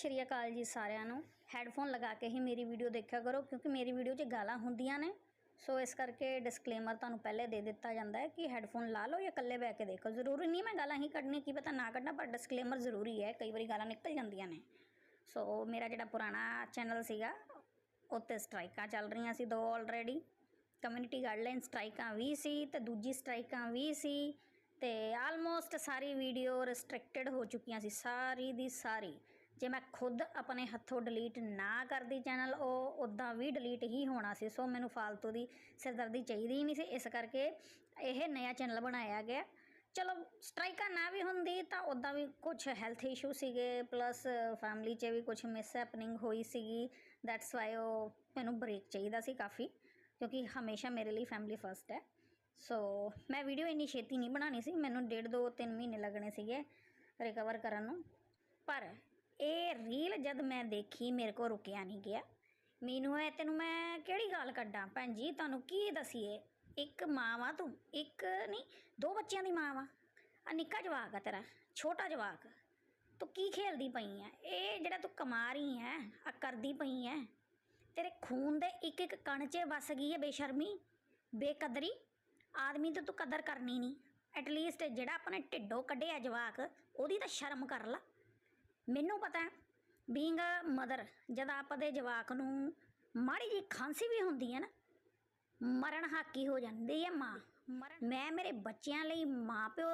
ਸ਼੍ਰੀ ਅਕਾਲ ਜੀ ਸਾਰਿਆਂ ਨੂੰ। ਹੈੱਡਫੋਨ ਲਗਾ ਕੇ ਹੀ ਮੇਰੀ ਵੀਡੀਓ ਦੇਖਿਆ ਕਰੋ, ਕਿਉਂਕਿ ਮੇਰੀ ਵੀਡੀਓ 'ਚ ਗਾਲਾਂ ਹੁੰਦੀਆਂ ਨੇ। ਸੋ ਇਸ ਕਰਕੇ ਡਿਸਕਲੇਮਰ ਤੁਹਾਨੂੰ ਪਹਿਲੇ ਦੇ ਦਿੱਤਾ ਜਾਂਦਾ ਹੈ ਕਿ ਹੈੱਡਫੋਨ ਲਾ ਲਓ ਜਾਂ ਇਕੱਲੇ ਬਹਿ ਕੇ ਦੇਖੋ। ਜ਼ਰੂਰੀ ਨਹੀਂ ਮੈਂ ਗਾਲਾਂ ਹੀ ਕੱਢਣੀ, ਕੀ ਪਤਾ ਨਾ ਕੱਢਣਾ ਪਰ ਡਿਸਕਲੇਮਰ ਜ਼ਰੂਰੀ ਹੈ। ਕਈ ਵਾਰੀ ਗਾਲਾਂ ਨਿਕਲ ਜਾਂਦੀਆਂ ਨੇ। ਸੋ ਮੇਰਾ ਜਿਹੜਾ ਪੁਰਾਣਾ ਚੈਨਲ ਸੀਗਾ, ਉੱਤੇ ਸਟ੍ਰਾਈਕਾਂ ਚੱਲ ਰਹੀਆਂ ਸੀ ਦੋ ਆਲਰੇਡੀ ਕਮਿਊਨਿਟੀ ਗਾਈਡਲਾਈਨ ਸਟ੍ਰਾਈਕਾਂ ਵੀ ਸੀ ਤੇ ਦੂਜੀ ਸਟ੍ਰਾਈਕਾਂ ਵੀ ਸੀ ਤੇ ਆਲਮੋਸਟ ਸਾਰੀ ਵੀਡੀਓ ਰਿਸਟ੍ਰਿਕਟਡ ਹੋ ਚੁੱਕੀਆਂ ਸੀ, ਸਾਰੀ ਦੀ ਸਾਰੀ। ਜੇ ਮੈਂ ਖੁਦ ਆਪਣੇ ਹੱਥੋਂ ਡਿਲੀਟ ਨਾ ਕਰਦੀ ਚੈਨਲ ਉਹ ਉਦਾਂ ਵੀ ਡਿਲੀਟ ਹੀ ਹੋਣਾ ਸੀ, ਸੋ ਮੈਨੂੰ ਫालतू ਦੀ ਸਿਰਦਰਦੀ ਚਾਹੀਦੀ ਹੀ ਨਹੀਂ ਸੀ। ਇਸ ਕਰਕੇ ਇਹ ਨਵਾਂ ਚੈਨਲ ਬਣਾਇਆ ਗਿਆ। ਚਲੋ ਸਟ੍ਰਾਈਕਾਂ ਨਾ ਵੀ ਹੁੰਦੀ ਤਾਂ ਉਦਾਂ ਵੀ ਕੁਝ ਹੈਲਥ ਇਸ਼ੂ ਸੀਗੇ ਪਲੱਸ ਫੈਮਿਲੀ 'ਚ ਵੀ ਕੁਝ ਮਿਸ ਹੈਪਨਿੰਗ ਹੋਈ ਸੀਗੀ। ਦੈਟਸ ਵਾਈ ਉਹ ਮੈਨੂੰ ਬ੍ਰੇਕ ਚਾਹੀਦਾ ਸੀ ਕਾਫੀ, ਕਿਉਂਕਿ ਹਮੇਸ਼ਾ ਮੇਰੇ ਲਈ ਫੈਮਿਲੀ ਫਰਸਟ ਹੈ। ਸੋ ਮੈਂ ਵੀਡੀਓ ਇੰਨੀ ਛੇਤੀ ਨਹੀਂ ਬਣਾਉਣੀ ਸੀ, ਮੈਨੂੰ ਡੇਢ ਦੋ ਤਿੰਨ ਮਹੀਨੇ ਲੱਗਣੇ ਸੀਗੇ ਰਿਕਵਰ ਕਰਨ ਨੂੰ। ਪਰ ਇਹ ਰੀਲ ਜਦ ਮੈਂ ਦੇਖੀ, ਮੇਰੇ ਕੋ ਰੁਕਿਆ ਨਹੀਂ ਗਿਆ। ਮੈਨੂੰ ਇਹ, ਤੈਨੂੰ ਮੈਂ ਕਿਹੜੀ ਗੱਲ ਕੱਢਾਂ ਭੈਣ ਜੀ? ਤੁਹਾਨੂੰ ਕੀ ਦਸੀਏ? ਇੱਕ ਮਾਂ ਵਾ ਤੂੰ। ਇੱਕ ਨਹੀਂ, ਦੋ ਬੱਚਿਆਂ ਦੀ ਮਾਂ ਵਾ। ਆ ਨਿੱਕਾ ਜਵਾਕ ਆ ਤੇਰਾ, ਛੋਟਾ ਜਵਾਕ। ਤੂੰ ਕੀ ਖੇਲਦੀ ਪਈ ਐ? ਇਹ ਜਿਹੜਾ ਤੂੰ ਕਮਾ ਰਹੀ ਐ ਆ ਕਰਦੀ ਪਈ ਐ। ਤੇਰੇ ਖੂਨ ਦੇ ਇੱਕ ਇੱਕ ਕਣ 'ਚ ਵਸ ਗਈ ਐ ਬੇਸ਼ਰਮੀ, ਬੇਕਦਰੀ। ਆਦਮੀ ਤੇ ਤੂੰ ਕਦਰ ਕਰਨੀ ਨਹੀਂ। ਐਟਲੀਸਟ ਜਿਹੜਾ ਆਪਣੇ ਢਿੱਡੋਂ ਕੱਢਿਆ ਜਵਾਕ, ਉਹਦੀ ਤਾਂ ਸ਼ਰਮ ਕਰ ਲਾ। ਮੈਨੂੰ ਪਤਾ ਬੀਇੰਗ ਮਦਰ ਜਦ ਆਪਦੇ ਜਵਾਕ ਨੂੰ ਮਾੜੀ ਜੀ ਖਾਂਸੀ ਵੀ ਹੁੰਦੀ ਹੈ ਨਾ ਮਰਨ ਹਾਕੀ ਹੋ ਜਾਂਦੀ ਹੈ ਮਾਂ। ਮੈਂ ਮੇਰੇ ਬੱਚਿਆਂ ਲਈ ਮਾਪਿਓ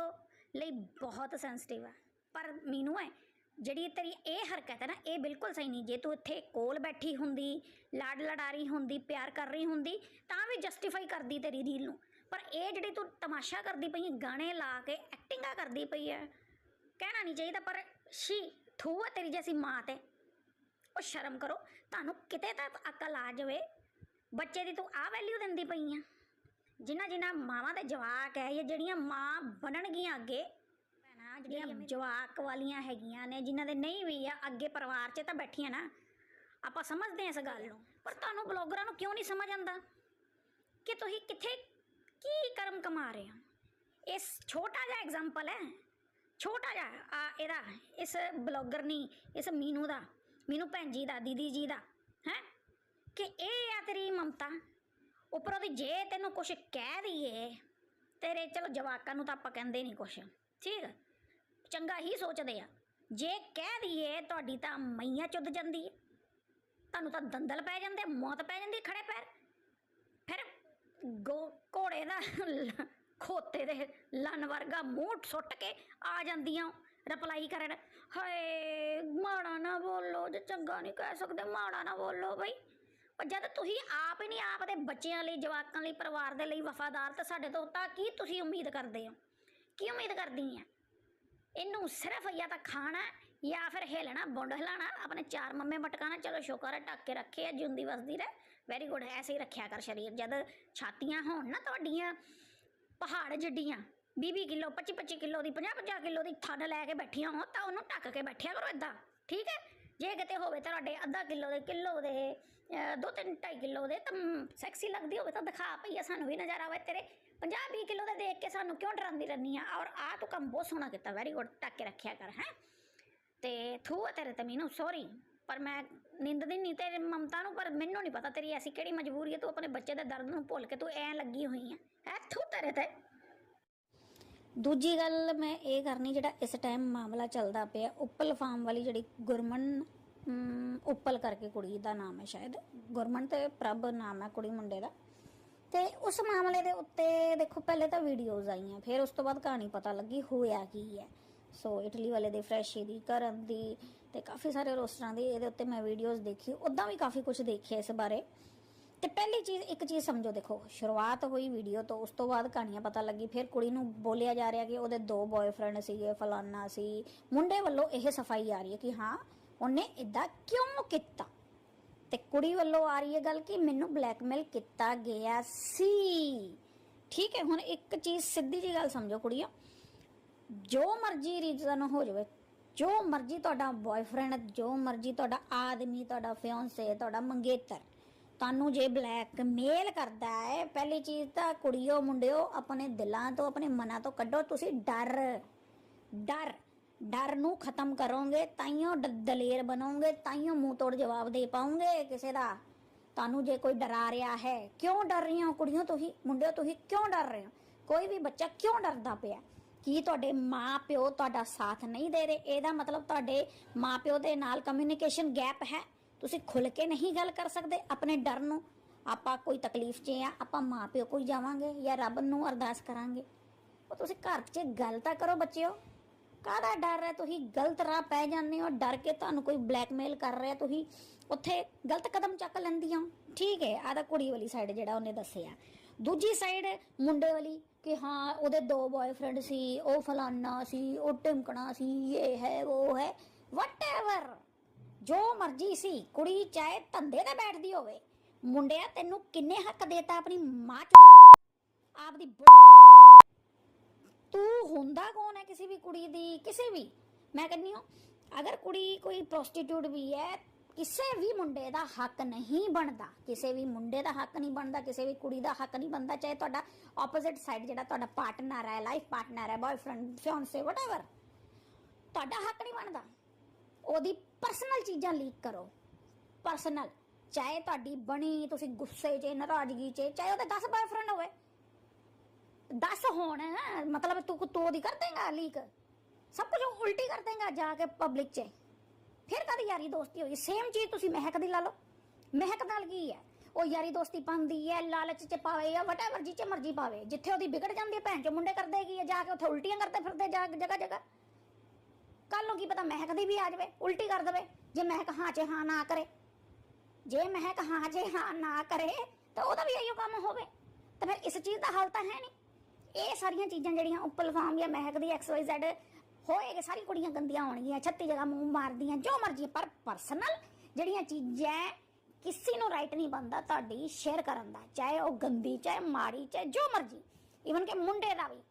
ਲਈ ਬਹੁਤ ਸੈਂਸਿਟਿਵ ਆ ਪਰ ਮੀਨੂ ਹੈ ਜਿਹੜੀ ਤੇਰੀ ਇਹ ਹਰਕਤ ਹੈ ਨਾ ਇਹ ਬਿਲਕੁਲ ਸਹੀ ਨਹੀਂ। ਜੇ ਤੂੰ ਇੱਥੇ ਕੋਲ ਬੈਠੀ ਹੁੰਦੀ ਲਾਡ ਲਡਾਰੀ ਹੁੰਦੀ ਪਿਆਰ ਕਰ ਰਹੀ ਹੁੰਦੀ ਤਾਂ ਵੀ ਜਸਟੀਫਾਈ ਕਰਦੀ ਤੇਰੀ ਰੀਲ ਨੂੰ। ਪਰ ਇਹ ਜਿਹੜੀ ਤੂੰ ਤਮਾਸ਼ਾ ਕਰਦੀ ਪਈ ਗਾਣੇ ਲਾ ਕੇ ਐਕਟਿੰਗਾਂ ਕਰਦੀ ਪਈ ਹੈ ਕਹਿਣਾ ਨਹੀਂ ਚਾਹੀਦਾ ਪਰ ਸ਼ੀ ਥੂ ਆ ਤੇਰੀ ਜੈਸੀ ਮਾਂ ਤੇ। ਉਹ ਸ਼ਰਮ ਕਰੋ ਤੁਹਾਨੂੰ ਕਿਤੇ ਤਾਂ ਅਕਲ ਆ ਜਾਵੇ। ਬੱਚੇ ਦੀ ਤੂੰ ਆ ਵੈਲਿਊ ਦਿੰਦੀ ਪਈ ਆ। ਜਿਨ੍ਹਾਂ ਜਿਨ੍ਹਾਂ ਮਾਵਾਂ ਦੇ ਜਵਾਕ ਹੈ ਜਾਂ ਜਿਹੜੀਆਂ ਮਾਂ ਬਣਨਗੀਆਂ ਅੱਗੇ ਭੈਣਾਂ ਜਿਹੜੀਆਂ ਜਵਾਕ ਵਾਲੀਆਂ ਹੈਗੀਆਂ ਨੇ ਜਿਨ੍ਹਾਂ ਦੇ ਨਹੀਂ ਵੀ ਆ ਅੱਗੇ ਪਰਿਵਾਰ 'ਚ ਤਾਂ ਬੈਠੀਆਂ ਨਾ। ਆਪਾਂ ਸਮਝਦੇ ਹਾਂ ਇਸ ਗੱਲ ਨੂੰ ਪਰ ਤੁਹਾਨੂੰ ਬਲੌਗਰਾਂ ਨੂੰ ਕਿਉਂ ਨਹੀਂ ਸਮਝ ਆਉਂਦਾ? ਕਿ ਤੁਸੀਂ ਕਿੱਥੇ ਕੀ ਕਰਮ ਕਮਾ ਰਹੇ ਹੋ ਇਸ ਛੋਟਾ ਜਿਹਾ ਐਗਜ਼ਾਮਪਲ ਹੈ। ਛੋਟਾ ਜਿਹਾ, ਆ ਇਹਦਾ, ਇਸ ਬਲੌਗਰ ਨਹੀਂ ਇਸ ਮੀਨੂ ਦਾ, ਮੀਨੂ ਭੈਣ ਜੀ ਦਾ, ਦੀਦੀ ਜੀ ਦਾ, ਹੈ? ਕਿ ਇਹ ਆ ਤੇਰੀ ਮਮਤਾ, ਉੱਪਰੋਂ ਦੀ ਜੇ ਤੈਨੂੰ ਕੁਝ ਕਹਿ ਦਈਏ, ਤੇਰੇ, ਚਲੋ ਜਵਾਕਾਂ ਨੂੰ ਤਾਂ ਆਪਾਂ ਕਹਿੰਦੇ ਨਹੀਂ ਕੁਝ ਠੀਕ? ਚੰਗਾ ਹੀ ਸੋਚਦੇ ਆ। ਜੇ ਕਹਿ ਦਈਏ, ਤੁਹਾਡੀ ਤਾਂ ਮਈਆਂ ਚੁੱਦ ਜਾਂਦੀ ਹੈ ਤੁਹਾਨੂੰ ਤਾਂ ਦੰਦਲ ਪੈ ਜਾਂਦੇ, ਮੌਤ ਪੈ ਜਾਂਦੀ ਖੜੇ ਪੈਰ। ਫਿਰ ਗੋ ਘੋੜੇ ਦਾ ਖੋਤੇ ਦੇ ਲੰਨ ਵਰਗਾ ਮੂੰਹ ਸੁੱਟ ਕੇ ਆ ਜਾਂਦੀਆਂ ਰਿਪਲਾਈ ਕਰਨ। ਹਾਏ, ਮਾੜਾ ਨਾ ਬੋਲੋ ਜੇ ਚੰਗਾ ਨਹੀਂ ਕਹਿ ਸਕਦੇ, ਮਾੜਾ ਨਾ ਬੋਲੋ ਬਈ। ਜਦ ਤੁਸੀਂ ਆਪ ਹੀ ਨਹੀਂ, ਆਪ ਦੇ ਬੱਚਿਆਂ ਲਈ, ਜਵਾਕਾਂ ਲਈ, ਪਰਿਵਾਰ ਦੇ ਲਈ ਵਫਾਦਾਰ ਤਾਂ ਸਾਡੇ ਤੋਂ ਤਾਂ ਕੀ ਤੁਸੀਂ ਉਮੀਦ ਕਰਦੇ ਹੋ? ਕੀ ਉਮੀਦ ਕਰਦੀ ਆ? ਇਹਨੂੰ ਸਿਰਫ ਜਾਂ ਤਾਂ ਖਾਣਾ ਜਾਂ ਫਿਰ ਹਿਲਣਾ, ਬੁੰਡ ਹਿਲਾਣਾ ਆਪਣੇ ਚਾਰ ਮੰਮੇ ਮਟਕਾਣਾ ਚਲੋ ਸ਼ੁਕਰ ਹੈ ਢੱਕ ਕੇ ਰੱਖੇ ਆ, ਜਿਉਂਦੀ ਵਸਦੀ ਰਹਿ। ਵੈਰੀ ਗੁੱਡ ਐਸੇ ਹੀ ਰੱਖਿਆ ਕਰ ਸਰੀਰ। ਜਦ ਛਾਤੀਆਂ ਹੋਣ ਨਾ ਤੁਹਾਡੀਆਂ ਪਹਾੜ ਜੱਡੀਆਂ 20 ਕਿਲੋ 25 25 ਕਿਲੋ ਦੀ 50 50 ਕਿਲੋ ਦੀ ਥੱਡ ਲੈ ਕੇ ਬੈਠੀਆਂ ਹੋ ਤਾਂ ਉਹਨੂੰ ਟੱਕ ਕੇ ਬੈਠਿਆ ਕਰੋ ਇਦਾਂ ਠੀਕ ਹੈ? ਜੇ ਕਿਤੇ ਹੋਵੇ ਤੁਹਾਡੇ ਅੱਧਾ ਕਿਲੋ ਦੇ ਕਿਲੋ ਦੇ ਦੋ ਤਿੰਨ ਢਾਈ ਕਿਲੋ ਦੇ, ਤਾਂ ਸੈਕਸੀ ਲੱਗਦੀ ਹੋਵੇ ਤਾਂ ਦਿਖਾ ਭਈਆ, ਸਾਨੂੰ ਵੀ ਨਜ਼ਾਰਾ ਆਵੇ ਤੇਰੇ। 50 20 ਕਿਲੋ ਦੇ ਦੇਖ ਕੇ ਸਾਨੂੰ ਕਿਉਂ ਡਰਾਉਂਦੀ ਰਹਿੰਦੀ ਆ? ਔਰ ਆ ਤੂੰ ਕੰਮ ਬਹੁਤ ਸੋਹਣਾ ਕੀਤਾ ਵੈਰੀ ਗੁੱਡ ਟੱਕ ਕੇ ਰੱਖਿਆ ਕਰ, ਹੈ? ਤੇ ਥੂ ਤੇਰੇ ਤੇ ਮੈਨੂੰ ਸੌਰੀ ਪਰ ਮੈਂ ਨਿੰਦਦੀ ਨਹੀਂ ਤੇਰੀ ਮਮਤਾ ਨੂੰ, ਪਰ ਮੈਨੂੰ ਨਹੀਂ ਪਤਾ ਤੇਰੀ ਐਸੀ ਕਿਹੜੀ ਮਜਬੂਰੀ ਹੈ, ਤੂੰ ਆਪਣੇ ਬੱਚੇ ਦੇ ਦਰਦ ਨੂੰ ਭੁੱਲ ਕੇ ਤੂੰ ਐ ਲੱਗੀ ਹੋਈ ਹੈ। ਹੈ ਥੂ ਤੇਰੇ ਤੇ। ਦੂਜੀ ਗੱਲ ਮੈਂ ਇਹ ਕਰਨੀ, ਜਿਹੜਾ ਇਸ ਟਾਈਮ ਮਾਮਲਾ ਚੱਲਦਾ ਪਿਆ, ਉੱਪਲ ਫਾਰਮ ਵਾਲੀ ਜਿਹੜੀ ਗੁਰਮਨ ਉੱਪਲ ਕਰਕੇ ਕੁੜੀ ਦਾ ਨਾਮ ਹੈ ਸ਼ਾਇਦ। ਗੁਰਮਨ ਤੇ ਪ੍ਰਭ ਨਾਮ ਹੈ ਕੁੜੀ ਮੁੰਡੇ ਦਾ। ਤੇ ਉਸ ਮਾਮਲੇ ਦੇ ਉੱਤੇ ਦੇਖੋ, ਪਹਿਲੇ ਤਾਂ ਵੀਡੀਓਜ਼ ਆਈਆਂ, ਫਿਰ ਉਸ ਤੋਂ ਬਾਅਦ ਕਹਾਣੀ ਪਤਾ ਲੱਗੀ ਹੋਇਆ ਕੀ ਹੈ। ਸੋ ਇਟਲੀ ਵਾਲੇ ਦੇ ਫਰੈਸ਼ੀ ਦੀ ਕਰਨ ਦੀ ਤੇ ਕਾਫੀ ਸਾਰੇ ਰੋਸਟਰਾਂ ਦੀ, ਇਹਦੇ ਉੱਤੇ ਮੈਂ ਵੀਡੀਓਜ਼ ਦੇਖੀ ਉਦਾਂ ਵੀ ਕਾਫੀ ਕੁਝ ਦੇਖਿਆ ਇਸ ਬਾਰੇ। ਤੇ ਪਹਿਲੀ ਚੀਜ਼, ਇੱਕ ਚੀਜ਼ ਸਮਝੋ ਦੇਖੋ, ਸ਼ੁਰੂਆਤ ਹੋਈ ਵੀਡੀਓ ਤੋਂ, ਉਸ ਤੋਂ ਬਾਅਦ ਕਹਾਣੀਆਂ ਪਤਾ ਲੱਗੀ, ਫਿਰ ਕੁੜੀ ਨੂੰ ਬੋਲਿਆ ਜਾ ਰਿਹਾ ਕਿ ਉਹਦੇ ਦੋ ਬॉयਫ੍ਰੈਂਡ ਸੀਗੇ, ਫਲਾਨਾ ਸੀ। ਮੁੰਡੇ ਵੱਲੋਂ ਇਹ ਸਫ਼ਾਈ ਆ ਰਹੀ ਹੈ ਕਿ ਹਾਂ, ਉਹਨੇ ਇਦਾਂ ਕਿਉਂ ਕੀਤਾ? ਤੇ ਕੁੜੀ ਵੱਲੋਂ ਆ ਰਹੀ ਹੈ ਗੱਲ ਕਿ ਮੈਨੂੰ ਬਲੈਕਮੇਲ ਕੀਤਾ ਗਿਆ ਸੀ। ਠੀਕ ਹੈ, ਹੁਣ ਇੱਕ ਚੀਜ਼ ਸਿੱਧੀ ਜੀ ਗੱਲ ਸਮਝੋ ਕੁੜੀਆਂ ਜੋ ਮਰਜ਼ੀ ਰੀਜ਼ਨ ਹੋ ਜਾਵੇ, ਜੋ ਮਰਜ਼ੀ ਤੁਹਾਡਾ ਬॉयਫ੍ਰੈਂਡ ਜੋ ਮਰਜ਼ੀ ਤੁਹਾਡਾ ਆਦਮੀ, ਤੁਹਾਡਾ ਫਿਆਂਸੇ ਤੁਹਾਡਾ ਮੰਗੇਤਰ, ਤੁਹਾਨੂੰ ਜੇ ਬਲੈਕ ਮੇਲ ਕਰਦਾ ਹੈ, ਪਹਿਲੀ ਚੀਜ਼ ਤਾਂ ਕੁੜੀਓ, ਮੁੰਡਿਓ ਆਪਣੇ ਦਿਲਾਂ ਤੋਂ, ਆਪਣੇ ਮਨਾਂ ਤੋਂ ਕੱਢੋ, ਤੁਸੀਂ ਡਰ ਡਰ ਡਰ ਨੂੰ ਖਤਮ ਕਰੋਗੇ, ਤਾਈਓ ਡ- ਦਲੇਰ ਬਣੋਗੇ, ਤਾਈਓ ਮੂੰਹ ਤੋੜ ਜਵਾਬ ਦੇ ਪਾਉਂਗੇ ਕਿਸੇ ਦਾ। ਤੁਹਾਨੂੰ ਜੇ ਕੋਈ ਡਰਾ ਰਿਹਾ ਹੈ, ਕਿਉਂ ਡਰ ਰਹੀਆਂ ਹੋ ਕੁੜੀਆਂ ਤੁਸੀਂ, ਮੁੰਡਿਓ ਤੁਸੀਂ ਕਿਉਂ ਡਰ ਰਹੇ ਹੋ? ਕੋਈ ਵੀ ਬੱਚਾ ਕਿਉਂ ਡਰਦਾ ਪਿਆ? ਕੀ ਤੁਹਾਡੇ ਮਾਪਿਓ ਤੁਹਾਡਾ ਸਾਥ ਨਹੀਂ ਦੇ ਰਹੇ? ਇਹਦਾ ਮਤਲਬ ਤੁਹਾਡੇ ਮਾਪਿਓ ਦੇ ਨਾਲ ਕਮਿਊਨੀਕੇਸ਼ਨ ਗੈਪ ਹੈ। ਤੁਸੀਂ ਖੁੱਲ ਕੇ ਨਹੀਂ ਗੱਲ ਕਰ ਸਕਦੇ ਆਪਣੇ ਡਰ ਨੂੰ। ਆਪਾਂ ਕੋਈ ਤਕਲੀਫ 'ਚ ਆ ਆਪਾਂ ਮਾਪਿਓ ਕੋਲ ਜਾਵਾਂਗੇ ਜਾਂ ਰੱਬ ਨੂੰ ਅਰਦਾਸ ਕਰਾਂਗੇ। ਉਹ ਤੁਸੀਂ ਘਰ 'ਚ ਗੱਲ ਤਾਂ ਕਰੋ ਬੱਚਿਓ। ਕਾਹਦਾ ਡਰ ਹੈ? ਤੁਸੀਂ ਗਲਤ ਰਾਹ ਪੈ ਜਾਂਦੇ ਹੋ, ਡਰ ਕੇ ਤੁਹਾਨੂੰ ਕੋਈ ਬਲੈਕਮੇਲ ਕਰ ਰਿਹਾ, ਤੁਸੀਂ ਉੱਥੇ ਗਲਤ ਕਦਮ ਚੱਕ ਲੈਂਦੀਆਂ ਹੋ। ਠੀਕ ਹੈ, ਆਹ ਕੁੜੀ ਵਾਲੀ ਸਾਈਡ ਜਿਹੜਾ ਉਹਨੇ ਦੱਸਿਆ। ਦੂਜੀ ਸਾਈਡ ਮੁੰਡੇ ਵਾਲੀ ਕਿ ਹਾਂ, ਉਹਦੇ ਦੋ ਬॉयਫ੍ਰੈਂਡ ਸੀ, ਉਹ ਫਲਾਨਾ ਸੀ, ਉਹ ਟਿਮਕਣਾ ਸੀ, ਇਹ ਹੈ, ਉਹ ਹੈ ਵਟਐਵਰ ਜੋ ਮਰਜ਼ੀ ਸੀ, ਕੁੜੀ ਚਾਹੇ ਧੰਦੇ ਤੇ ਬੈਠਦੀ ਹੋਵੇ, ਮੁੰਡਿਆ ਤੈਨੂੰ ਕਿੰਨੇ ਹੱਕ ਦੇਤਾ ਆਪਣੀ ਮਾਂ ਚ? ਆਪਦੀ ਬੁੱਢ ਤੂੰ ਹੁੰਦਾ ਕੌਣ ਹੈ ਕਿਸੇ ਵੀ ਕੁੜੀ ਦੀ? ਕਿਸੇ ਵੀ? ਮੈਂ ਕਹਿੰਦੀ ਹਾਂ, ਅਗਰ ਕੁੜੀ ਕੋਈ ਪ੍ਰੋਸਟੀਟਿਊਟ ਵੀ ਹੈ ਕਿਸੇ ਵੀ ਮੁੰਡੇ ਦਾ ਹੱਕ ਨਹੀਂ ਬਣਦਾ, ਕਿਸੇ ਵੀ ਮੁੰਡੇ ਦਾ ਹੱਕ ਨਹੀਂ ਬਣਦਾ, ਕਿਸੇ ਵੀ ਕੁੜੀ ਦਾ ਹੱਕ ਨਹੀਂ ਬਣਦਾ, ਚਾਹੇ ਤੁਹਾਡਾ ਆਪੋਜ਼ਿਟ ਸਾਈਡ ਜਿਹੜਾ ਤੁਹਾਡਾ ਪਾਰਟਨਰ ਹੈ ਲਾਈਫ ਪਾਰਟਨਰ ਹੈ ਬॉयਫ੍ਰੈਂਡ ਫਿਆਂਸੇ ਵਟਐਵਰ ਤੁਹਾਡਾ ਹੱਕ ਨਹੀਂ ਬਣਦਾ। ਉਹਦੀ ਪਰਸਨਲ ਚੀਜ਼ਾਂ ਲੀਕ ਕਰੋ। ਪਰਸਨਲ ਚਾਹੇ ਤੁਹਾਡੀ ਬਣੀ, ਤੁਸੀਂ ਗੁੱਸੇ 'ਚ, ਨਾਰਾਜ਼ਗੀ 'ਚ, ਚਾਹੇ ਉਹਦੇ 10 ਬॉयਫ੍ਰੈਂਡ ਹੋਵੇ। 10 ਹੋਣ, ਮਤਲਬ ਤੂੰ ਤੂੰ ਉਹਦੀ ਕਰ ਦੇਗਾ ਲੀਕ ਸਭ ਕੁਝ ਉਲਟੀ ਕਰ ਦੇਗਾ ਜਾ ਕੇ ਪਬਲਿਕ 'ਚ। ਫਿਰ ਕਦੀ ਯਾਰੀ ਦੋਸਤੀ ਹੋਈ? ਸੇਮ ਚੀਜ਼ ਤੁਸੀਂ ਮਹਿਕ ਦੀ ਲਾ ਲਓ। ਮਹਿਕ ਨਾਲ ਕੀ ਹੈ? ਉਹ ਯਾਰੀ ਦੋਸਤੀ ਪਾਉਂਦੀ ਹੈ, ਲਾਲਚ 'ਚ ਪਾਵੇ ਜਾਂ ਵਟਐਵਰ ਜੀ 'ਚ ਮਰਜ਼ੀ ਪਾਵੇ। ਜਿੱਥੇ ਉਹਦੀ ਵਿਗੜ ਜਾਂਦੀ ਹੈ, ਭੈਣ ਚ ਮੁੰਡੇ ਕਰਦੇ ਕੀ ਹੈ ਜਾ ਕੇ ਉੱਥੇ ਉਲਟੀਆਂ ਕਰਦੇ ਫਿਰਦੇ ਜਾ ਜਗ੍ਹਾ ਜਗ੍ਹਾ। ਕੱਲ ਨੂੰ ਕੀ ਪਤਾ ਮਹਿਕ ਦੀ ਵੀ ਆ ਜਾਵੇ, ਉਲਟੀ ਕਰ ਦੇਵੇ। ਜੇ ਮਹਿਕ ਹਾਂ ਚ ਹਾਂ ਨਾ ਕਰੇ। ਜੇ ਮਹਿਕ ਹਾਂ ਚ ਹਾਂ ਨਾ ਕਰੇ, ਤਾਂ ਉਹਦਾ ਵੀ ਇਹੋ ਕੰਮ ਹੋਵੇ। ਤਾਂ ਫਿਰ ਇਸ ਚੀਜ਼ ਦਾ ਹੱਲ ਤਾਂ ਹੈ ਨਹੀਂ। ਇਹ ਸਾਰੀਆਂ ਚੀਜ਼ਾਂ ਜਿਹੜੀਆਂ ਉੱਪਰ ਫਾਰਮ ਜਾਂ ਮਹਿਕ ਦੀ ਐਕਸ ਵਾਈ ਜ਼ੈਡ ਹੋਏਗੇ ਸਾਰੀ ਕੁੜੀਆਂ ਗੰਦੀਆਂ ਹੋਣਗੀਆਂ 36 ਜਗ੍ਹਾ ਮੂੰਹ ਮਾਰਦੀਆਂ, ਜੋ ਮਰਜ਼ੀ, ਪਰ ਪਰਸਨਲ ਜਿਹੜੀਆਂ ਚੀਜ਼ਾਂ ਕਿਸੇ ਨੂੰ ਰਾਈਟ ਨਹੀਂ ਬੰਦਾ ਤੁਹਾਡੀ ਸ਼ੇਅਰ ਕਰਨ ਦਾ, ਚਾਹੇ ਉਹ ਗੰਦੀ, ਚਾਹੇ ਮਾੜੀ, ਚਾਹੇ ਜੋ ਮਰਜ਼ੀ। ਇਵਨ ਕਿ ਮੁੰਡੇ ਦਾ ਵੀ।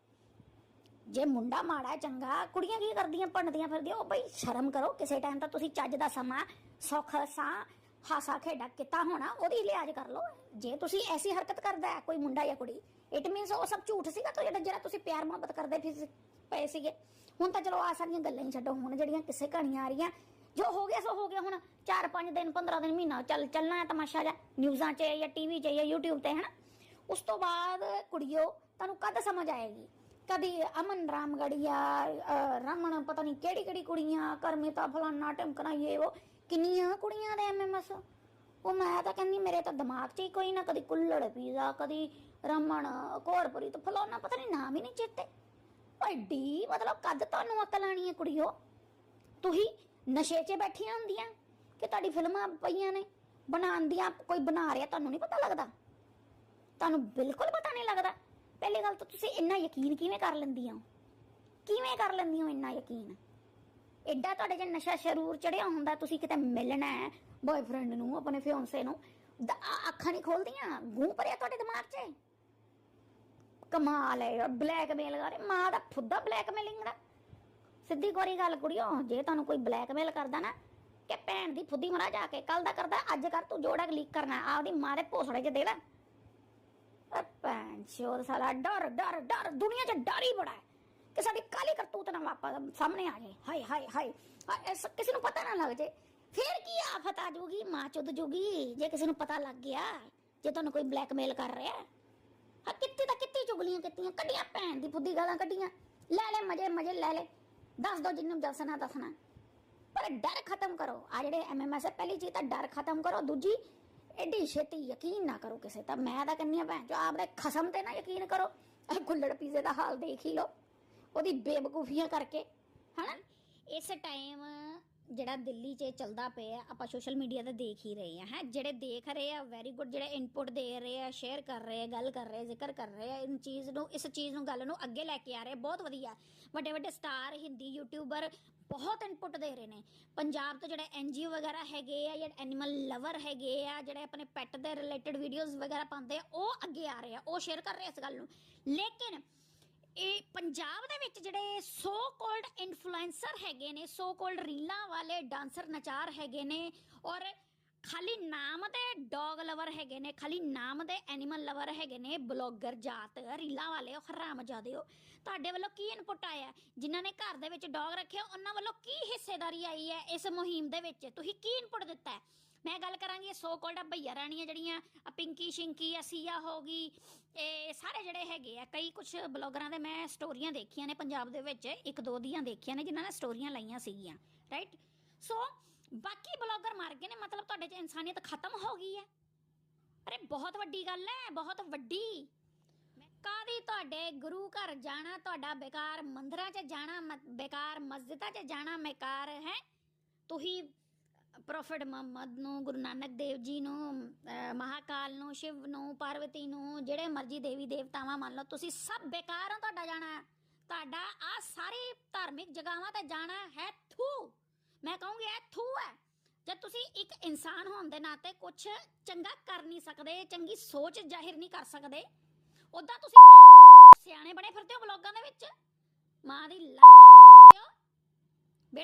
ਜੇ ਮੁੰਡਾ ਮਾੜਾ ਚੰਗਾ, ਕੁੜੀਆਂ ਕੀ ਕਰਦੀਆਂ ਭੰਨਦੀਆਂ ਫਿਰਦੀਆਂ, ਉਹ ਬਈ ਸ਼ਰਮ ਕਰੋ, ਕਿਸੇ ਟਾਈਮ ਤਾਂ ਤੁਸੀਂ ਚੱਜ ਦਾ ਸਮਾਂ, ਸੁੱਖ ਸਾਂ ਹਾਸਾ, ਖੇਡਾ, ਕੀਤਾ ਹੋਣਾ, ਉਹਦੀ ਲਿਹਾਜ਼ ਕਰ ਲਓ। ਜੇ ਤੁਸੀਂ ਐਸੀ ਹਰਕਤ ਕਰਦਾ ਹੈ ਕੋਈ ਮੁੰਡਾ ਜਾਂ ਕੁੜੀ ਇਟ ਮੀਨਸ ਉਹ ਸਭ ਝੂਠ ਸੀਗਾ, ਤਾਂ ਜਿਹੜਾ ਜਿਹੜਾ ਤੁਸੀਂ ਪਿਆਰ ਮੁਹੱਬਤ ਕਰਦੇ ਫਿਰ ਪਏ ਸੀਗੇ। ਹੁਣ ਤਾਂ ਚਲੋ ਆ ਸਾਰੀਆਂ ਗੱਲਾਂ ਹੀ ਛੱਡੋ ਹੁਣ ਜਿਹੜੀਆਂ ਕਿਸੇ ਕਹਾਣੀਆਂ ਆ ਰਹੀਆਂ ਜੋ ਹੋ ਗਿਆ ਸੋ ਹੋ ਗਿਆ ਹੁਣ 4-5 ਦਿਨ 15 ਦਿਨ ਮਹੀਨਾ ਚੱਲ ਚੱਲਣਾ ਹੈ ਤਮਾਸ਼ਾ ਜਾਂ ਨਿਊਜ਼ਾਂ 'ਚ ਜਾਂ ਟੀਵੀ 'ਚ ਜਾਂ YouTube ਤੇ ਹਨਾ? ਉਸ ਤੋਂ ਬਾਅਦ ਕੁੜੀਓ ਤੁਹਾਨੂੰ ਕਦ ਸਮਝ ਆਏਗੀ? ਕਦੀ ਅਮਨ ਰਾਮਗੜੀਆ ਅਹ, ਰਮਨ ਪਤਾ ਨਹੀਂ ਕਿਹੜੀ ਕਿਹੜੀ ਕੁੜੀਆਂ ਕਰਮਿਤਾ ਫਲਾਨਾ ਟਮਕਣਾ ਇਹ ਉਹ ਕਿੰਨੀਆਂ ਕੁੜੀਆਂ ਦੇ ਐਮਐਮਐਸ ਉਹ ਮੈਂ ਤਾਂ ਕਹਿੰਦੀ ਮੇਰੇ ਤਾਂ ਦਿਮਾਗ 'ਚ ਹੀ ਕੋਈ ਨਾ ਕਦੀ ਕੁੱਲੜ ਪੀਜ਼ਾ ਕਦੀ ਰਮਨ ਕੋਰਪਰੀ ਤੇ ਫਲਾਨਾ ਪਤਾ ਨਹੀਂ ਨਾਮ ਹੀ ਨਹੀਂ ਚੇਤੇ। ਐਡੀ ਮਤਲਬ ਕਦ ਤੁਹਾਨੂੰ ਅਕਲ ਆਣੀ ਹੈ ਕੁੜੀਓ। ਤੁਸੀਂ ਨਸ਼ੇ 'ਚ ਬੈਠੀਆਂ ਹੁੰਦੀਆਂ ਕਿ ਤੁਹਾਡੀ ਫਿਲਮਾਂ ਪਈਆਂ ਨੇ, ਬਣਾਉਣ ਕੋਈ ਬਣਾ ਰਿਹਾ ਤੁਹਾਨੂੰ ਨਹੀਂ ਪਤਾ ਲੱਗਦਾ। ਤੁਹਾਨੂੰ ਬਿਲਕੁਲ ਪਤਾ ਨਹੀਂ ਲੱਗਦਾ। ਪਹਿਲੀ ਗੱਲ ਤਾਂ ਤੁਸੀਂ ਇੰਨਾ ਯਕੀਨ ਕਿਵੇਂ ਕਰ ਲੈਂਦੀਆਂ ਹੋ? ਕਿਵੇਂ ਕਰ ਲੈਂਦੀ ਹੋ ਇੰਨਾ ਯਕੀਨ? ਐਡਾ ਤੁਹਾਡੇ ਜੇ ਨਸ਼ਾ ਸ਼ਰੂਰ ਚੜਿਆ ਹੁੰਦਾ, ਤੁਸੀਂ ਕਿਤੇ ਮਿਲਣਾ ਹੈ ਬॉयਫ੍ਰੈਂਡ ਨੂੰ, ਆਪਣੇ ਫਿਓਂਸੇ ਨੂੰ ਦ- ਅੱਖਾਂ ਨਹੀਂ ਖੋਲਦੀਆਂ, ਗੂੰ ਭਰਿਆ ਤੁਹਾਡੇ ਦਿਮਾਗ 'ਚ। ਕਮਾਲ ਹੈ ਬਲੈਕਮੇਲ ਕਰ ਮਾਂ ਦਾ ਫੁੱਦਾ ਬਲੈਕਮੇਲਿੰਗ ਦਾ ਸਿੱਧੀ ਕੋਰੀ ਗੱਲ ਕੁੜੀਓ, ਜੇ ਤੁਹਾਨੂੰ ਕੋਈ ਬਲੈਕਮੇਲ ਕਰਦਾ ਨਾ, ਕਿ ਭੈਣ ਦੀ ਫੁੱਦੀ ਮਰਾ ਜਾ ਕੇ ਕੱਲ ਦਾ ਕਰਦਾ, ਅੱਜ ਕਰ ਤੂੰ ਜੋੜਾ ਲੀਕ ਕਰਨਾ, ਆਪਦੀ ਮਾਂ ਦੇ ਭੋਸੜੇ 'ਚ ਦੇ ਲੈ। ਭੈਣ ਚੋਦ ਸਾਲਾ, ਡਰ ਡਰ ਡਰ, ਦੁਨੀਆ 'ਚ ਡਰ ਹੀ ਬੜਾ ਹੈ। ਕਿ ਸਾਡੀ ਕਾਲੀ ਕਰਤੂਤ ਨਾ ਵਾਪਸ ਸਾਹਮਣੇ ਆ ਜਾਏ। ਹਾਏ ਹਾਏ ਹਾਏ ਇਸ ਕਿਸੇ ਨੂੰ ਪਤਾ ਨਾ ਲੱਗ ਜੇ ਫੇਰ ਕੀ ਆਫਤ ਆ ਜੂਗੀ ਮਾਂ ਚੁੱਦ ਜੂਗੀ, ਜੇ ਕਿਸੇ ਨੂੰ ਪਤਾ ਲੱਗ ਗਿਆ, ਜੇ ਤੁਹਾਨੂੰ ਕੋਈ ਬਲੈਕਮੇਲ ਕਰ ਰਿਹਾ। ਆ ਕਿੱਥੇ ਤਾਂ ਕਿੱਥੇ ਚੁਗਲੀਆਂ ਕੀਤੀਆਂ? ਕੱਢੀਆਂ ਭੈਣ ਦੀ ਫੁੱਦੀ ਗਾਲਾਂ ਕੱਢੀਆਂ। ਲੈ ਲੈ ਮਜੇ ਮਜੇ ਲੈ ਲੈ। ਦੱਸ ਦੋ ਜਿੰਨੂੰ ਦੱਸਣਾ ਦੱਸਣਾ। ਪਰ ਡਰ ਖਤਮ ਕਰੋ। ਆ ਜਿਹੜੇ ਐਮਐਮਐਸ ਪਹਿਲੀ ਚੀਜ਼ ਤਾਂ ਡਰ ਖਤਮ ਕਰੋ। ਦੂਜੀ ਐਡੀ ਛੇਤੀ ਯਕੀਨ ਨਾ ਕਰੋ ਕਿਸੇ ਤਾਂ। ਮੈਂ ਤਾਂ ਕੰਨੀ ਭੈਣ ਚੋ ਆਪਦੇ ਖਸਮ ਤੇ ਨਾ ਯਕੀਨ ਕਰੋ। ਇਹ ਗੁੱਲੜ ਪੀਜ਼ੇ ਦਾ ਹਾਲ ਦੇਖ ਹੀ ਲਓ। ਉਹਦੀ ਬੇਵਕੂਫੀਆਂ ਕਰਕੇ। ਹਨਾ? ਇਸ ਟਾਈਮ ਜਿਹੜਾ ਦਿੱਲੀ 'ਚ ਚੱਲਦਾ ਪਿਆ ਆਪਾਂ ਸੋਸ਼ਲ ਮੀਡੀਆ ਤੇ ਦੇਖ ਹੀ ਰਹੇ ਆ ਹੈ? ਜਿਹੜੇ ਦੇਖ ਰਹੇ ਆ ਵੈਰੀ ਗੁੱਡ ਜਿਹੜੇ ਇਨਪੁਟ ਦੇ ਰਹੇ ਆ ਸ਼ੇਅਰ ਕਰ ਰਹੇ ਆ ਗੱਲ ਕਰ ਰਹੇ ਆ ਜ਼ਿਕਰ ਕਰ ਰਹੇ ਆ ਇਨ ਚੀਜ਼ ਨੂੰ ਇਸ ਚੀਜ਼ ਨੂੰ ਗੱਲ ਨੂੰ ਅੱਗੇ ਲੈ ਕੇ ਆ ਰਹੇ ਆ, ਬਹੁਤ ਵਧੀਆ। ਵੱਡੇ ਵੱਡੇ ਸਟਾਰ ਹਿੰਦੀ ਯੂਟਿਊਬਰ ਬਹੁਤ ਇਨਪੁਟ ਦੇ ਰਹੇ ਨੇ। ਪੰਜਾਬ ਤੋਂ ਜਿਹੜੇ ਐਨਜੀਓ ਵਗੈਰਾ ਹੈਗੇ ਆ ਜਿਹੜੇ ਐਨੀਮਲ ਲਵਰ ਹੈਗੇ ਆ ਜਿਹੜੇ ਆਪਣੇ ਪੈਟ ਦੇ ਰਿਲੇਟਡ ਵੀਡੀਓਜ਼ ਵਗੈਰਾ ਪਾਉਂਦੇ ਆ ਉਹ ਅੱਗੇ ਆ ਰਹੇ ਆ ਉਹ ਸ਼ੇਅਰ ਕਰ ਰਹੇ ਆ ਇਸ ਗੱਲ ਨੂੰ। ਲੇਕਿਨ ਇਹ ਪੰਜਾਬ ਦੇ ਵਿੱਚ ਜਿਹੜੇ ਸੋ ਕੋਲਡ ਇਨਫਲੂਐਂਸਰ ਹੈਗੇ ਨੇ ਸੋ ਕੋਲਡ ਰੀਲਾਂ ਵਾਲੇ ਡਾਂਸਰ, ਨਚਾਰ ਹੈਗੇ ਨੇ ਔਰ ਖਾਲੀ ਨਾਮ ਦੇ ਡੌਗ ਲਵਰ ਹੈਗੇ ਨੇ, ਖਾਲੀ ਨਾਮ ਦੇ ਐਨੀਮਲ ਲਵਰ ਹੈਗੇ ਨੇ ਬਲੌਗਰ ਜਾਤ, ਰੀਲਾਂ ਵਾਲੇ, ਉਹ ਹਰਾਮ ਜਾਦੇ ਹੋ। ਤੁਹਾਡੇ ਵੱਲੋਂ ਕੀ ਇਨਪੁਟ ਆਇਆ? ਹੈ? ਜਿਨ੍ਹਾਂ ਨੇ ਘਰ ਦੇ ਵਿੱਚ ਡੌਗ ਰੱਖਿਆ, ਉਹਨਾਂ ਵੱਲੋਂ ਕੀ ਹਿੱਸੇਦਾਰੀ ਆਈ ਹੈ ਇਸ ਮੁਹਿੰਮ ਦੇ ਵਿੱਚ? ਤੁਸੀਂ ਕੀ ਇਨਪੁਟ ਦਿੱਤਾ ਹੈ? ਮੈਂ ਗੱਲ ਕਰਾਂਗੀ ਸੋ ਕੋਲਡ ਭਈਆ ਰਾਣੀਆਂ ਜਿਹੜੀਆਂ, ਆਹ ਪਿੰਕੀ, ਸ਼ਿੰਕੀ ਆ ਸੀਆ ਹੋ ਗਈ, ਇਹ ਸਾਰੇ ਜਿਹੜੇ ਹੈਗੇ ਆ, ਕਈ ਕੁਝ ਬਲੌਗਰਾਂ ਦੇ ਮੈਂ ਸਟੋਰੀਆਂ ਦੇਖੀਆਂ ਨੇ ਪੰਜਾਬ ਦੇ ਵਿੱਚ, ਇੱਕ ਦੋ ਦੀਆਂ ਦੇਖੀਆਂ ਨੇ ਜਿਨ੍ਹਾਂ ਨੇ ਸਟੋਰੀਆਂ ਲਾਈਆਂ ਸੀਗੀਆਂ ਰਾਈਟ ਸੋ ਬਾਕੀ ਬਲੌਗਰ ਮਰ ਗਏ ਨੇ, ਮਤਲਬ ਤੁਹਾਡੇ 'ਚ ਇਨਸਾਨੀਅਤ ਖਤਮ ਹੋ ਗਈ ਹੈ। ਅਰੇ ਬਹੁਤ ਵੱਡੀ ਗੱਲ ਹੈ, ਬਹੁਤ ਵੱਡੀ। ਕਾਦੀ ਤੁਹਾਡੇ ਗੁਰੂ ਘਰ ਜਾਣਾ, ਤੁਹਾਡਾ ਬੇਕਾਰ ਮੰਦਰਾਂ 'ਚ ਜਾਣਾ ਬੇਕਾਰ ਮਸਜਿਦਾਂ 'ਚ ਜਾਣਾ ਬੇਕਾਰ ਹੈ। ਤੁਸੀਂ ਪ੍ਰੋਫੈਟ ਮੁਹੰਮਦ ਨੂੰ, ਗੁਰੂ ਨਾਨਕ ਦੇਵ ਜੀ ਨੂੰ ਮਹਾਕਾਲ ਨੂੰ, ਸ਼ਿਵ ਨੂੰ, ਪਾਰਵਤੀ ਨੂੰ, ਜਿਹੜੇ ਮਰਜ਼ੀ ਦੇਵੀ ਦੇਵਤਾਵਾਂ ਮੰਨ ਲਓ, ਤੁਸੀਂ ਸਭ ਬੇਕਾਰ ਹੋ, ਤੁਹਾਡਾ ਜਾਣਾ ਤੁਹਾਡਾ ਆ ਸਾਰੀ ਧਾਰਮਿਕ ਜਗ੍ਹਾਵਾਂ ਤੇ ਜਾਣਾ ਹੈ ਥੂ। ਮੈਂ ਕਹੂੰਗੀ ਇਹ ਥੂ ਹੈ। ਜਦ ਤੁਸੀਂ ਇੱਕ ਇਨਸਾਨ ਹੋਣ ਦੇ ਨਾਤੇ ਕੁਝ ਚੰਗਾ ਕਰ ਨਹੀਂ ਸਕਦੇ, ਚੰਗੀ ਸੋਚ ਜ਼ਾਹਿਰ ਨਹੀਂ ਕਰ ਸਕਦੇ ਉਦਾਂ ਤੁਸੀਂ ਭੈਣ ਦੇ ਲੋੜੇ ਸਿਆਣੇ ਬਣੇ ਫਿਰਦੇ ਹੋ ਵਲੋਗਾਂ ਦੇ ਵਿੱਚ ਮਾਂ ਦੀ ਲੰਨ ਤੁਹਾਡੀ ਕੁੱਤਿਓ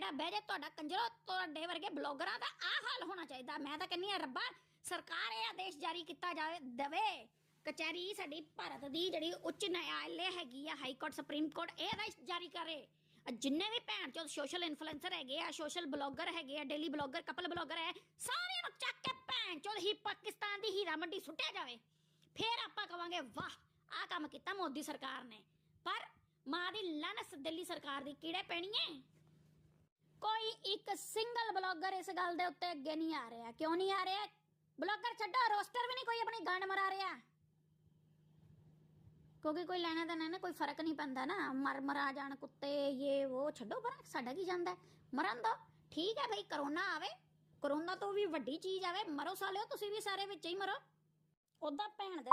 ਬੇੜਾ ਬਹਿ ਜਾ ਤੁਹਾਡਾ ਕੰਜਰੋ ਤੁਹਾਡੇ ਵਰਗੇ ਬਲੌਗਰਾਂ ਦਾ ਆ ਹਾਲ ਹੋਣਾ ਚਾਹੀਦਾ। ਮੈਂ ਤਾਂ ਕਹਿੰਨੀ ਆ ਰੱਬਾ, ਸਰਕਾਰ ਇਹ ਆਦੇਸ਼ ਜਾਰੀ ਕੀਤਾ ਜਾਵੇ, ਦਵੇ। ਕਚਹਿਰੀ ਸਾਡੀ ਭਾਰਤ ਦੀ ਜਿਹੜੀ ਉੱਚ ਨਿਆਇਲੇ ਹੈਗੀ ਆ, ਹਾਈ ਕੋਰਟ, ਸੁਪਰੀਮ ਕੋਰਟ, ਇਹ ਆਦੇਸ਼ ਜਾਰੀ ਕਰੇ। ਜਿੰਨੇ ਵੀ ਭੈਣ ਚੋਦ ਸੋਸ਼ਲ ਇਨਫਲੂਐਂਸਰ ਹੈਗੇ ਆ ਸੋਸ਼ਲ ਬਲੌਗਰ ਹੈਗੇ ਆ ਡੇਲੀ ਬਲੌਗਰ ਕਪਲ ਬਲੌਗਰ ਹੈ, ਸਾਰਿਆਂ ਨੂੰ ਚੱਕ ਕੇ ਭੈਣ ਚੋਦ ਹੀ ਪਾਕਿਸਤਾਨ ਦੀ ਹੀਰਾ ਮੰਡੀ ਸੁੱਟਿਆ ਜਾਵੇ। ਫੇਰ ਆਪਾਂ ਕਵਾਂਗੇ, ਵਾਹ ਆ ਕੰਮ ਕੀਤਾ ਮੋਦੀ ਸਰਕਾਰ ਨੇ। ਪਰ ਮਾਂ ਦੀ ਲਨਸ ਦਿੱਲੀ ਸਰਕਾਰ ਦੀ ਕੀੜੇ ਪੈਣੀ ਹੈ? ਕੋਈ ਇੱਕ ਸਿੰਗਲ ਬਲੌਗਰ ਇਸ ਗੱਲ ਦੇ ਉੱਤੇ ਅੱਗੇ ਨਹੀਂ ਆ ਰਿਹਾ। ਕਿਉਂ ਨਹੀਂ ਆ ਰਿਹਾ? ਬਲੌਗਰ ਛੱਡੋ, ਰੋਸਟਰ ਵੀ ਨਹੀਂ ਕੋਈ ਆਪਣੀ ਗੰਡ ਮਰਾ ਰਿਹਾ। ਕਿਉਂਕਿ ਕੋਈ ਲੈਣਾ ਤਾਂ ਨਾ, ਕੋਈ ਫ਼ਰਕ ਨਹੀਂ ਪੈਂਦਾ ਨਾ। ਮਰ ਮਰਾ ਜਾਣ ਕੁੱਤੇ ਇਹ ਉਹ ਛੱਡੋ ਪਰ, ਸਾਡਾ ਕੀ ਜਾਂਦਾ? ਮਰਨ ਦੋ। ਠੀਕ ਹੈ ਭਾਈ ਕਰੋਨਾ ਆਵੇ। ਕਰੋਨਾ ਤੋਂ ਵੀ ਵੱਡੀ ਚੀਜ਼ ਆਵੇ। ਮਰੋ ਸਾਲਿਓ, ਤੁਸੀਂ ਵੀ ਸਾਰੇ ਵਿੱਚ ਹੀ ਮਰੋ। ਉਹਦਾ ਭੈਣ ਦੇ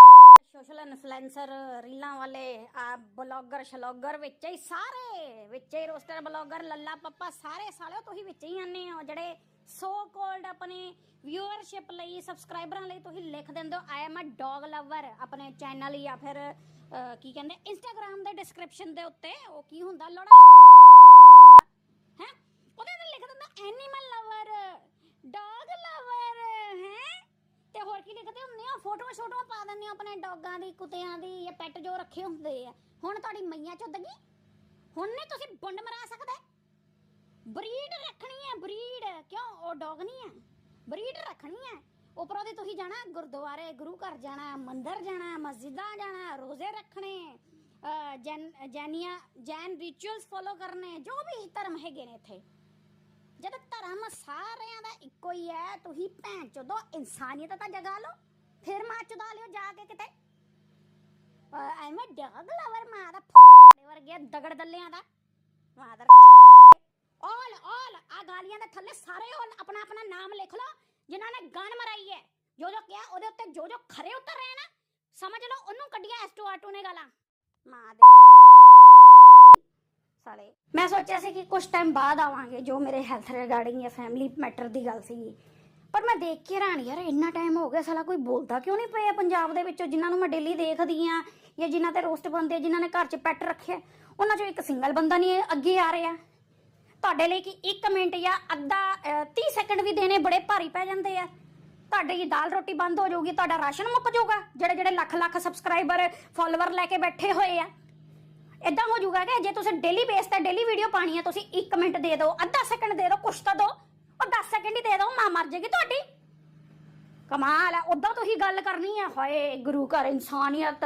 ਸੋਸ਼ਲ ਇਨਫਲੂਐਂਸਰ ਰੀਲਾਂ ਵਾਲੇ, ਆ ਬਲੌਗਰ ਸ਼ਲੌਗਰ ਵਿੱਚ ਹੀ ਸਾਰੇ, ਵਿੱਚ ਹੀ ਰੋਸਟਰ ਬਲੌਗਰ ਲੱਲਾ ਪੱਪਾ ਸਾਰੇ ਸਾਲਿਓ ਤੁਸੀਂ ਵਿੱਚ ਹੀ ਆਨੇ ਹੋ, ਜਿਹੜੇ ਸੋ ਕੋਲਡ ਆਪਣੇ ਵਿਊਅਰਸ਼ਿਪ ਲਈ ਸਬਸਕ੍ਰਾਈਬਰਾਂ ਲਈ ਤੁਸੀਂ ਲਿਖ ਦਿੰਦੇ ਹੋ I am a dog lover ਆਪਣੇ ਚੈਨਲ ਜਾਂ ਫਿਰ ਕੀ ਕਹਿੰਦੇ ਇੰਸਟਾਗ੍ਰam ਦੇ ਡਿਸਕ੍ਰਿਪਸ਼ਨ ਦੇ ਉੱਤੇ ਉਹ ਕੀ ਹੁੰਦਾ, ਲੋੜਾ ਹੁੰਦਾ, ਹੈ? ਉਹਦੇ ਤੇ ਲਿਖ ਦਿੰਦਾ ਐਨੀਮਲ ਲਵਰ ਡੌਗ ਲਵਰ ਤੇ ਹੋਰ ਕੀ ਲਿਖਦੇ ਹੁੰਦੇ ਆ? ਫੋਟੋਆਂ ਸ਼ੋਟੋਆਂ ਪਾ ਦਿੰਦੇ ਆ ਆਪਣੇ ਡੌਗਾਂ ਦੀ ਕੁੱਤਿਆਂ ਦੀ ਜਾਂ ਪੈਟ ਜੋ ਰੱਖੇ ਹੁੰਦੇ ਆ। ਹੁਣ ਤੁਹਾਡੀ ਮਈਆਂ ਚੁੱਦ ਗਈ ਹੁਣ ਨਹੀਂ ਤੁਸੀਂ ਬੁੰਡ ਮਰਾ ਸਕਦੇ? ਬਰੀਡ ਰੱਖਣੀ ਹੈ ਬਰੀਡ। ਕਿਉਂ? ਉਹ ਡੌਗ ਨਹੀਂ ਹੈ ਬਰੀਡ ਰੱਖਣੀ ਹੈ ਉਪਰੋਂ ਦੀ ਤੁਸੀਂ ਜਾਣਾ ਗੁਰਦੁਆਰੇ ਗੁਰੂ ਘਰ ਜਾਣਾ ਮੰਦਿਰ ਜਾਣਾ ਮਸਜਿਦਾਂ ਜਾਣਾ ਰੋਜ਼ੇ ਰੱਖਣੇ ਅਹ, ਜੈਨੀਆਂ ਜੈਨ ਰਿਚੁਅਲਸ ਫੋਲੋ ਕਰਨੇ ਜੋ ਵੀ ਧਰਮ ਹੈਗੇ ਨੇ ਇੱਥੇ। ਜਦ ਧਰਮ ਸਾਰਿਆਂ ਦਾ ਇੱਕੋ ਹੀ ਹੈ, ਤੁਸੀਂ ਭੈਣ ਚੋਦੋ, ਇਨਸਾਨੀਅਤ ਤਾਂ ਜਗਾ ਲਓ, ਫਿਰ ਮਾਂ ਚੁਦਾ ਲਿਓ ਜਾ ਕੇ ਕਿਤੇ। ਐਵੇਂ ਡਗ ਲਵਰ ਮਾਂ ਦਾ ਫੁੱਦਾ ਵਰਗੇ ਦਗੜ ਦੱਲਿਆਂ ਦਾ। ਮਾਦਰ ਆਲ ਆਲ ਆ ਗਾਲੀਆਂ ਦੇ ਥੱਲੇ ਸਾਰੇ ਆਪਣਾ ਆਪਣਾ ਨਾਮ ਲਿਖ ਲਓ, ਜਿਨ੍ਹਾਂ ਨੇ ਗਨ ਮਰਾਈ ਹੈ। ਜੋ ਜੋ ਕਿਹਾ, ਉਹਦੇ ਉੱਤੇ ਜੋ ਜੋ ਖਰੇ ਉਤਰ ਰਹੇ ਨਾ, ਸਮਝ ਲਓ, ਉਹਨੂੰ ਕੱਢਿਆ ਐਸ ਟੂ ਨੇ ਗਾਲਾਂ। ਮਾਂ ਦੇ ਸਾਲੇ। ਮੈਂ ਸੋਚਿਆ ਸੀ ਕਿ ਕੁਝ ਟਾਈਮ ਬਾਅਦ ਆਵਾਂਗੇ ਜੋ ਮੇਰੇ ਹੈਲਥ ਰਿਗਾਰਡਿੰਗ ਜਾਂ ਫੈਮਿਲੀ ਮੈਟਰ ਦੀ ਗੱਲ ਸੀਗੀ। ਪਰ ਮੈਂ ਦੇਖ ਕੇ ਹੈਰਾਨ ਯਾਰ ਇੰਨਾ ਟਾਈਮ ਹੋ ਗਿਆ ਸਾਲਾ ਕੋਈ ਬੋਲਦਾ ਕਿਉਂ ਨਹੀਂ ਪਿਆ ਪੰਜਾਬ ਦੇ ਵਿੱਚੋਂ ਜਿਨ੍ਹਾਂ ਨੂੰ ਮੈਂ ਡੇਲੀ ਦੇਖਦੀ ਆ ਜਾਂ ਜਿਨ੍ਹਾਂ ਤੇ ਰੋਸਟ ਬੰਦੇ ਆ, ਜਿਨ੍ਹਾਂ ਨੇ ਘਰ 'ਚ ਪੈਟ ਰੱਖਿਆ। ਉਹਨਾਂ 'ਚੋਂ ਇੱਕ ਸਿੰਗਲ ਬੰਦਾ ਨਹੀਂ ਅੱਗੇ ਆ ਰਿਹਾ। ਤੁਹਾਡੇ ਲਈ ਕਿ 1 ਮਿੰਟ ਜਾਂ ਅੱਧਾ ਅਹ, 30 ਸੈਕਿੰਡ ਵੀ ਦੇਣੇ ਬੜੇ ਭਾਰੀ ਪੈ ਜਾਂਦੇ ਆ। ਤੁਹਾਡੀ ਦਾਲ ਰੋਟੀ ਬੰਦ ਹੋ ਜਾਊਗੀ ਤੁਹਾਡਾ ਰਾਸ਼ਨ ਮੁੱਕ ਜਾਊਗਾ ਜਿਹੜੇ ਜਿਹੜੇ ਲੱਖ ਲੱਖ ਸਬਸਕ੍ਰਾਈਬਰ ਫਾਲੋਅਰ ਲੈ ਕੇ ਬੈਠੇ ਹੋਏ ਆ। ਇਦਾਂ ਹੋ ਜਾਊਗਾ ਕਿ ਜੇ ਤੁਸੀਂ ਡੇਲੀ ਬੇਸ ਤੇ ਡੇਲੀ ਵੀਡੀਓ ਪਾਣੀ ਹੈ, ਤੁਸੀਂ 1 ਮਿੰਟ ਦੇ ਦਿਓ, ਅੱਧਾ ਸੈਕਿੰਡ ਦੇ ਦਿਓ, ਕੁਛ ਤਾਂ ਦਿਓ ਉਹ 10 ਸੈਕਿੰਡ ਹੀ ਦੇ ਦਿਓ, ਮਾਂ ਮਰ ਜਾਏਗੀ ਤੁਹਾਡੀ। ਕਮਾਲ ਹੈ ਉਦਾਂ ਤੁਸੀਂ ਗੱਲ ਕਰਨੀ ਹੈ ਹਾਏ, ਗੁਰੂ ਘਰ ਇਨਸਾਨੀਅਤ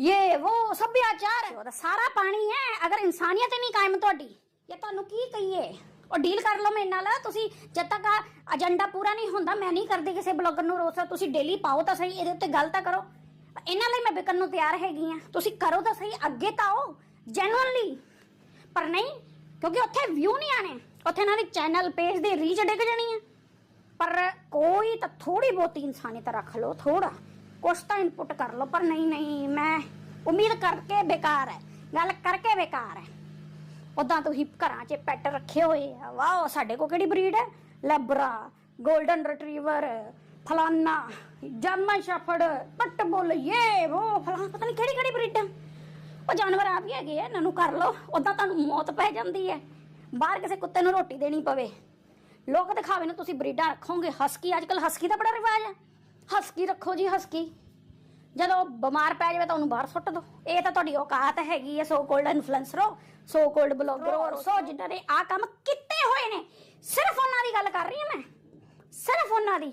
ਇਹ ਉਹ ਸੱਭਿਆਚਾਰ, ਉਹਦਾ ਸਾਰਾ ਪਾਣੀ ਹੈ, ਅਗਰ ਇਨਸਾਨੀਅਤ ਹੀ ਨਹੀਂ ਕਾਇਮ ਤੁਹਾਡੀ ਇਹ ਤੁਹਾਨੂੰ ਕੀ ਕਹੀਏ? ਉਹ ਡੀਲ ਕਰ ਲਓ ਮੇਰੇ ਨਾਲ, ਤੁਸੀਂ ਜਦ ਤੱਕ ਏਜੰਡਾ ਪੂਰਾ ਨਹੀਂ ਹੁੰਦਾ, ਮੈਂ ਨਹੀਂ ਕਰਦੀ ਕਿਸੇ ਬਲੌਗਰ ਨੂੰ ਰੋਸਾ, ਤੁਸੀਂ ਡੇਲੀ ਪਾਓ ਤਾਂ ਸਹੀ, ਇਹਦੇ ਉੱਤੇ ਗੱਲ ਤਾਂ ਕਰੋ। ਇਹਨਾਂ ਲਈ ਮੈਂ ਵਿਕਣ ਨੂੰ ਤਿਆਰ ਹੈਗੀ ਆ, ਤੁਸੀਂ ਕਰੋ ਤਾਂ ਸਹੀ, ਅੱਗੇ ਤਾਂ ਆਓ। ਜੈਨੂਅਨਲੀ ਪਰ ਨਹੀਂ, ਕਿਉਂਕਿ ਉੱਥੇ ਵਿਊ ਨਹੀਂ ਆਣੇ ਉੱਥੇ ਇਹਨਾਂ ਦੀ ਚੈਨਲ ਪੇਜ ਦੀ ਰੀਚ ਡਿੱਗ ਜਾਣੀ ਹੈ। ਪਰ ਕੋਈ ਤਾਂ ਥੋੜੀ ਬਹੁਤੀ ਇਨਸਾਨੀਅਤ ਰੱਖ ਲਓ ਥੋੜਾ ਕੁਛ ਤਾਂ ਇਨਪੁਟ ਕਰ ਲਓ, ਪਰ ਨਹੀਂ ਨਹੀਂ, ਮੈਂ ਉਮੀਦ ਕਰਕੇ ਬੇਕਾਰ ਹੈ। ਗੱਲ ਕਰਕੇ ਬੇਕਾਰ ਹੈ। ਉਦਾਂ ਤੁਸੀਂ ਘਰਾਂ 'ਚ ਪੈਟ ਰੱਖੇ ਹੋਏ ਆ। ਵਾਓ ਸਾਡੇ ਕੋ ਕਿਹੜੀ ਬਰੀਡ ਹੈ? ਲੈਬਰਾ ਗੋਲਡਨ ਰਿਟਰੀਵਰ ਫਲਾਨਾ ਜਰਮਨ ਸ਼ੈਫਰਡ ਪਟਬੁਲ ਇਹ ਉਹ ਫਲਾਨਾ, ਪਤਾ ਨਹੀਂ ਕਿਹੜੀ ਕਿਹੜੀ ਬਰੀਡਾਂ ਉਹ ਜਾਨਵਰ ਆ ਵੀ ਹੈਗੇ ਆ, ਇਹਨਾਂ ਨੂੰ ਕਰ ਲਓ। ਉਦਾਂ ਤੁਹਾਨੂੰ ਮੌਤ ਪੈ ਜਾਂਦੀ ਹੈ। ਬਾਹਰ ਕਿਸੇ ਕੁੱਤੇ ਨੂੰ ਰੋਟੀ ਦੇਣੀ ਪਵੇ। ਲੋਕ ਦਿਖਾਵੇ ਨੂੰ ਤੁਸੀਂ ਬਰੀਡਾਂ ਰੱਖੋਗੇ। ਹਸਕੀ ਅੱਜ ਕੱਲ ਹਸਕੀ ਦਾ ਬੜਾ ਰਿਵਾਜ ਹੈ। ਹਸਕੀ ਰੱਖੋ ਜੀ, ਹਸਕੀ। ਜਦੋਂ ਬਿਮਾਰ ਪੈ ਜਾਵੇ ਤਾਂ ਉਹਨੂੰ ਬਾਹਰ ਸੁੱਟ ਦਿਓ। ਇਹ ਤਾਂ ਤੁਹਾਡੀ ਔਕਾਤ ਹੈਗੀ ਹੈ ਸੋ ਕੋਲਡ ਇਨਫਲੂਐਂਸਰ ਹੋ ਸੋ ਕੋਲਡ ਬਲੌਗਰ ਹੋ ਸੋ ਜਿਨ੍ਹਾਂ ਨੇ ਆ ਕੰਮ ਕੀਤੇ ਹੋਏ ਨੇ। ਸਿਰਫ ਉਹਨਾਂ ਦੀ ਗੱਲ ਕਰ ਰਹੀ ਹਾਂ ਮੈਂ। ਸਿਰਫ ਉਹਨਾਂ ਦੀ.